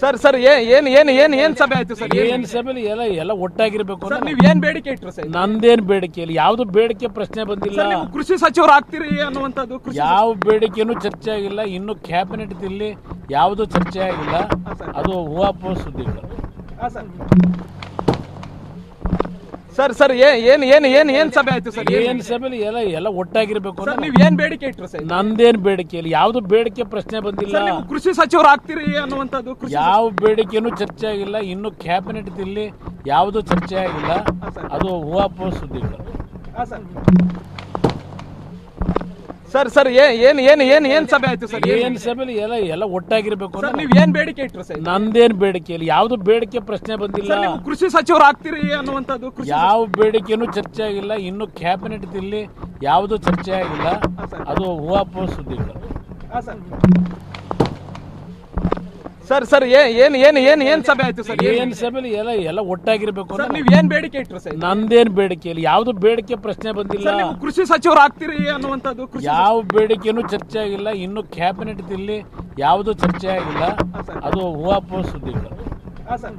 Sir sir ಏನು ಏನ್ ಏನ್ ಏನ್ ಸಭೆ ಆಯ್ತು ಸರ್? ಏನ್? ಸಭೆಲಿ ಎಲ್ಲ ಎಲ್ಲ ಒಟ್ಟಾಗಿರ್ಬೇಕು ಸರ್ ಅಂತ ನೀವ್ ಏನ್ ಬೇಡಿಕೆ ಇಟ್ರು ಸರ್? ನಂದೇನ್ ಬೇಡಿಕೆ ಇಲ್ಲ. ಯಾವ್ದು ಬೇಡಿಕೆ ಪ್ರಶ್ನೆ ಬಂದಿಲ್ಲ. ಸರ್ ನೀವು ಕೃಷಿ ಸಚಿವರು ಆಗ್ತೀರಿ ಅನ್ನುವಂಥದ್ದು ಕೃಷಿ ಯಾವ ಬೇಡಿಕೆನೂ ಚರ್ಚೆ ಆಗಿಲ್ಲ. ಇನ್ನು ಕ್ಯಾಬಿನೆಟ್ ಇಲ್ಲಿ ಯಾವುದು ಚರ್ಚೆ ಆಗಿಲ್ಲ. ಅದು ಹೂವಾಪೋ ಸುದ್ದಿಗಳು. ಹಾಂ ಸರ್. ಸರ್ ಸರ್ ಏನು ಏನ್ ಏನ್ ಏನ್ ಸಭೆ ಆಯ್ತು ಸರ್? ಏನ್ ಸಭೆಲಿ ಎಲ್ಲ ಎಲ್ಲ ಒಟ್ಟಾಗಿರ್ಬೇಕು ಸರ್ ಅಂತ ನೀವ್ ಏನ್ ಬೇಡಿಕೆ ಇಟ್ರು ಸರ್? ನಂದೇನ್ ಬೇಡಿಕೆ ಇಲ್ಲ. ಯಾವ್ದು ಬೇಡಿಕೆ ಪ್ರಶ್ನೆ ಬಂದಿಲ್ಲ. ನೀವು ಕೃಷಿ ಸಚಿವರು ಆಗ್ತೀರಿ ಅನ್ನುವಂಥದ್ದು ಕೃಷಿ ಯಾವ ಬೇಡಿಕೆನೂ ಚರ್ಚೆ ಆಗಿಲ್ಲ. ಇನ್ನು ಕ್ಯಾಬಿನೆಟ್ ಇಲ್ಲಿ ಯಾವುದು ಚರ್ಚೆ ಆಗಿಲ್ಲ. ಅದು ಹೂವಾಪ ಸುದ್ದಿಗಳು ಹಾ, ಸರ್. ಸರ್ ಸರ್ ಏನು ಏನು ಏನು ಏನು ಸಭೆ ಆಯ್ತು ಸರ್? ಏನು ಸಭೆ ಎಲ್ಲ ಎಲ್ಲ ಒಟ್ಟಾಗಿರ್ಬೇಕು ಸರ್ ಅಂತ ನೀವ್ ಏನ್ ಬೇಡಿಕೆ ಇಟ್ರು ಸರ್? ನಂದೇನ್ ಬೇಡಿಕೆ ಇಲ್ಲ. ಯಾವ್ದು ಬೇಡಿಕೆ ಪ್ರಶ್ನೆ ಬಂದಿಲ್ಲ. ಸರ್ ನೀವು ಕೃಷಿ ಸಚಿವರು ಆಗ್ತೀರಿ ಅನ್ನುವಂಥದ್ದು ಕೃಷಿ ಯಾವ ಬೇಡಿಕೆನೂ ಚರ್ಚೆ ಆಗಿಲ್ಲ. ಇನ್ನು ಕ್ಯಾಬಿನೆಟ್ ಇಲ್ಲಿ ಯಾವುದು ಚರ್ಚೆ ಆಗಿಲ್ಲ. ಅದು ಹೂವಾಪ ಸುದ್ದಿಗಳು. ಹಾ, ಸರ್. ಸರ್ ಸರ್ ಏನು ಏನ್ ಏನ್ ಏನ್ ಸಭೆ ಆಯ್ತು ಸರ್? ಏನ್ ಸಭೆ ಎಲ್ಲ ಎಲ್ಲ ಒಟ್ಟಾಗಿರ್ಬೇಕು ಸರ್ ನೀವು ನೀವ್ ಏನ್ ಬೇಡಿಕೆ ಇಟ್ರು ಸರ್? ನಂದೇನ್ ಬೇಡಿಕೆ ಇಲ್ಲ. ಯಾವ್ದು ಬೇಡಿಕೆ ಪ್ರಶ್ನೆ ಬಂದಿಲ್ಲ. ನೀವು ಕೃಷಿ ಸಚಿವರು ಆಗ್ತೀರಿ ಅನ್ನುವಂಥದ್ದು ಕೃಷಿ ಯಾವ ಬೇಡಿಕೆನೂ ಚರ್ಚೆ ಆಗಿಲ್ಲ. ಇನ್ನು ಕ್ಯಾಬಿನೆಟ್ ಇಲ್ಲಿ ಯಾವುದು ಚರ್ಚೆ ಆಗಿಲ್ಲ. ಅದು ಹೂವಾಪೋ ಸುದ್ದಿಗಳು ಹಾ, ಸರ್.